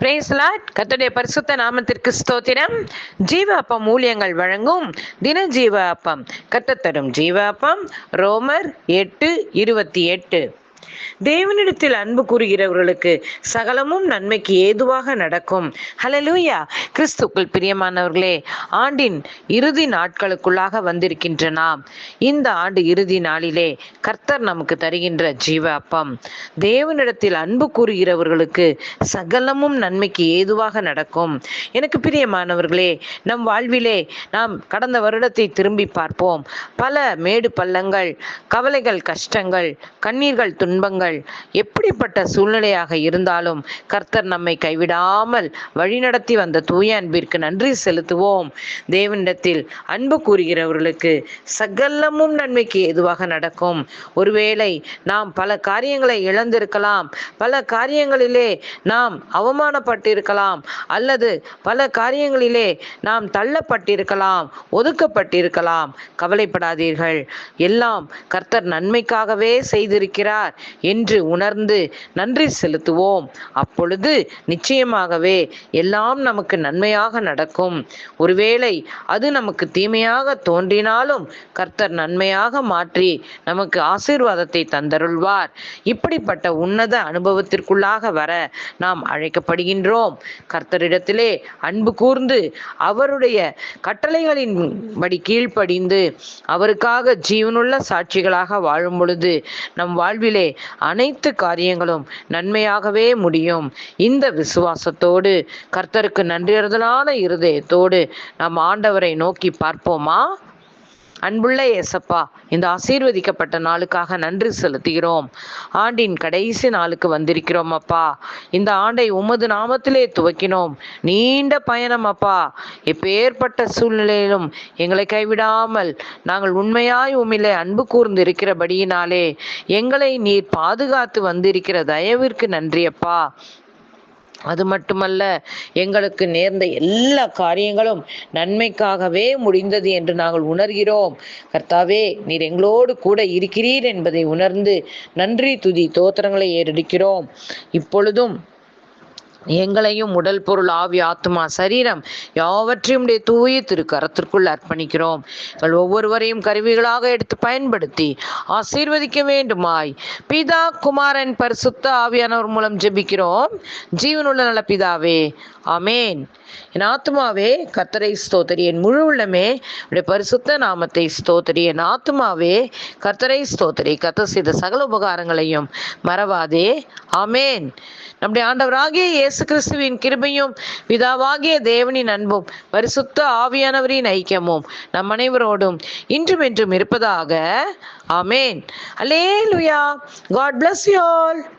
பிரேஸ்லாட் கத்துடைய பரிசுத்த நாமத்திற்கு ஸ்தோத்திரம். ஜீவ அப்பம் ஊழியங்கள் வழங்கும் தின ஜீவ அப்பம் கத்தத்தரும் ஜீவ அப்பம் ரோமர் எட்டு இருபத்தி எட்டு. தேவனிடத்தில் அன்பு கூறுகிறவர்களுக்கு சகலமும் நன்மைக்கு ஏதுவாக நடக்கும். ஹலலூயா கிறிஸ்துக்குள் பிரியமானவர்களே ஆண்டின் இறுதி நாட்களுக்குள்ளாக வந்திருக்கின்ற நாம் இந்த ஆண்டு இறுதி நாளிலே கர்த்தர் நமக்கு தருகின்ற ஜீவ அப்பம். தேவனிடத்தில் அன்பு கூறுகிறவர்களுக்கு சகலமும் நன்மைக்கு ஏதுவாக நடக்கும். எனக்கு பிரியமானவர்களே நம் வாழ்விலே நாம் கடந்த வருடத்தை திரும்பி பார்ப்போம். பல மேடு பள்ளங்கள் கவலைகள் கஷ்டங்கள் கண்ணீர்கள் துன்பங்கள் எப்படிப்பட்ட சூழ்நிலையாக இருந்தாலும் கர்த்தர் நம்மை கைவிடாமல் வழிநடத்தி வந்த தூய அன்பிற்கு நன்றி செலுத்துவோம். தேவனிடத்தில் அன்பு கூறுகிறவர்களுக்கு சகலமும் நன்மைக்கு எதுவாக நடக்கும். ஒருவேளை நாம் பல காரியங்களை இழந்திருக்கலாம் பல காரியங்களிலே நாம் அவமானப்பட்டிருக்கலாம் அல்லது பல காரியங்களிலே நாம் தள்ளப்பட்டிருக்கலாம் ஒதுக்கப்பட்டிருக்கலாம். கவலைப்படாதீர்கள். எல்லாம் கர்த்தர் நன்மைக்காகவே செய்திருக்கிறார். என்று உணர்ந்து நன்றி செலுத்துவோம். அப்பொழுது நிச்சயமாகவே எல்லாம் நமக்கு நன்மையாக நடக்கும். ஒருவேளை அது நமக்கு தீமையாக தோன்றினாலும் கர்த்தர் நன்மையாக மாற்றி நமக்கு ஆசீர்வாதத்தை தந்தருள்வார். இப்படிப்பட்ட உன்னத அனுபவத்திற்குள்ளாக வர நாம் அழைக்கப்படுகின்றோம். கர்த்தரிடத்திலே அன்பு கூர்ந்து அவருடைய கட்டளைகளின் படி கீழ்ப்படிந்து அவருக்காக ஜீவனுள்ள சாட்சிகளாக வாழும் பொழுது நம் வாழ்விலே அனைத்து காரியங்களும் நன்மையாகவே முடியும். இந்த விசுவாசத்தோடு கர்த்தருக்கு நன்றியறுதலான இருதயத்தோடு நம் ஆண்டவரை நோக்கி பார்ப்போமா? அன்புள்ள ஏசப்பா இந்த ஆசீர்வதிக்கப்பட்ட நாளுக்காக நன்றி செலுத்துகிறோம். ஆண்டின் கடைசி நாளுக்கு வந்திருக்கிறோம் அப்பா. இந்த ஆண்டை உமது நாமத்திலே துவக்கினோம். நீண்ட பயணம் அப்பா. எப்பேற்பட்ட சூழ்நிலையிலும் எங்களை கைவிடாமல் நாங்கள் உண்மையாய் உமிலே அன்பு கூர்ந்து இருக்கிறபடியினாலே எங்களை நீர் பாதுகாத்து வந்திருக்கிற தயவிற்கு நன்றி அப்பா. அது மட்டுமல்ல எங்களுக்கு நேர்ந்த எல்லா காரியங்களும் நன்மைக்காகவே முடிந்தது என்று நாங்கள் உணர்கிறோம். கர்த்தாவே நீர் எங்களோடு கூட இருக்கிறீர் என்பதை உணர்ந்து நன்றி துதி தோத்திரங்களை ஏறெடுக்கிறோம். இப்பொழுதும் எங்களையும் உடல் பொருள் ஆவி ஆத்மா சரீரம் யாவற்றையும் உடைய தூய திருக்கரத்திற்குள் அர்ப்பணிக்கிறோம். எங்கள் ஒவ்வொருவரையும் கருவிகளாக எடுத்து பயன்படுத்தி ஆசீர்வதிக்க வேண்டுமாய். பிதா குமாரன் பரிசுத்த ஆவியானவர் மூலம் ஜெபிக்கிறோம். ஜீவனுள்ள நல பிதாவே அமேன் என் ஆத்மாவே கத்தரை ஸ்தோத்தரி. என் முழு உள்ளமே உடைய பரிசுத்த நாமத்தை ஸ்தோத்தரி. என் ஆத்மாவே கர்த்தரை ஸ்தோத்திரி. கத்த செய்த சகல உபகாரங்களையும் மறவாதே. அமேன் நம்முடைய ஆண்டவராகிய இயேசு கிறிஸ்துவின் கிருபையும் பிதாவாகிய தேவனின் அன்பும் பரிசுத்த ஆவியானவரின் ஐக்கியமும் நம் அனைவரோடும் இன்றும் என்றும் இருப்பதாக. Amen. Hallelujah God bless you all